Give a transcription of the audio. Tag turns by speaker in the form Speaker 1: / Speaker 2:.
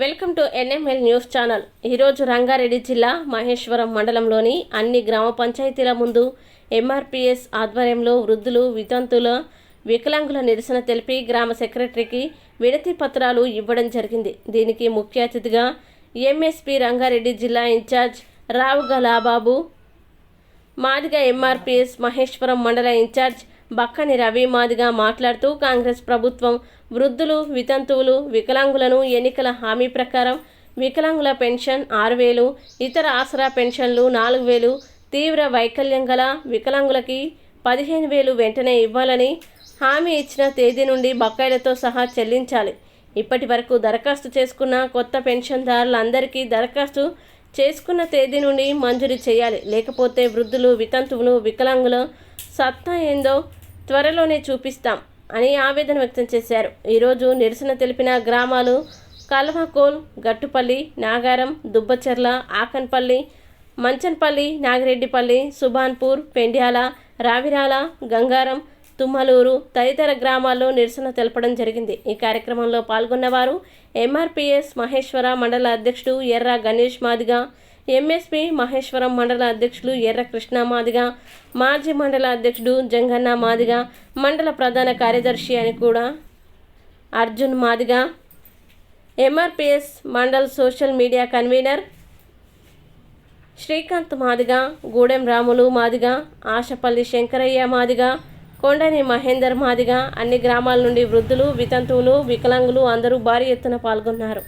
Speaker 1: Welcome to NML news channel. ఈరోజు రంగారెడ్డి జిల్లా మహేశ్వరం మండలంలోని అన్ని గ్రామ పంచాయతీల ముందు ఎంఆర్పిఎస్ ఆధ్వర్యంలో వృద్ధులు వితంతుల వికలాంగుల నిరసన తెలిపి గ్రామ సెక్రటరీకి విడతి పత్రాలు ఇవ్వడం జరిగింది. దీనికి ముఖ్య అతిథిగా ఎంఎస్పి రంగారెడ్డి జిల్లా ఇన్ఛార్జ్ రావుగలాబాబు మాదిగ ఎంఆర్పిఎస్ మహేశ్వరం మండల ఇన్ఛార్జ్ బక్కని రవి మాదిగా మాట్లాడుతూ కాంగ్రెస్ ప్రభుత్వం వృద్ధులు వితంతువులు వికలాంగులను ఎన్నికల హామీ ప్రకారం వికలాంగుల పెన్షన్ ఆరు వేలు ఇతర ఆసరా పెన్షన్లు నాలుగు వేలు తీవ్ర వైకల్యం గల వికలాంగులకి పదిహేను వేలు వెంటనే ఇవ్వాలని హామీ ఇచ్చిన తేదీ నుండి బకాయిలతో సహా చెల్లించాలి. ఇప్పటి వరకు దరఖాస్తు చేసుకున్న కొత్త పెన్షన్దారులందరికీ దరఖాస్తు చేసుకున్న తేదీ నుండి మంజూరు చేయాలి. లేకపోతే వృద్ధులు వితంతువులు వికలాంగులు సత్తా ఏందో త్వరలోనే చూపిస్తాం అని ఆవేదన వ్యక్తం చేశారు. ఈరోజు నిరసన తెలిపిన గ్రామాలు కల్వకోల్ గట్టుపల్లి నాగారం దుబ్బచెర్ల ఆకన్పల్లి మంచన్పల్లి నాగిరెడ్డిపల్లి సుభాన్పూర్ పెండ్యాల రావిరాల గంగారం తుమ్మలూరు తదితర గ్రామాల్లో నిరసన తెలపడం జరిగింది. ఈ కార్యక్రమంలో పాల్గొన్నవారు ఎంఆర్పిఎస్ మహేశ్వర మండల అధ్యక్షుడు ఎర్ర గణేష్ మాదిగ ఎంఎస్పి మహేశ్వరం మండల అధ్యక్షులు ఎర్ర కృష్ణ మాదిగ మాజీ మండల అధ్యక్షుడు జంగన్న మాదిగ మండల ప్రధాన కార్యదర్శి అని కూడా Arjun Madiga MRPS mandal social media convener Srikanth Madiga Gudem Ramulu Madiga Ashapalli Shankaraiah Madiga Kondani Mahender Madiga అన్ని గ్రామాల నుండి వృద్ధులు వితంతువులు వికలాంగులు అందరూ భారీ ఎత్తున పాల్గొన్నారు.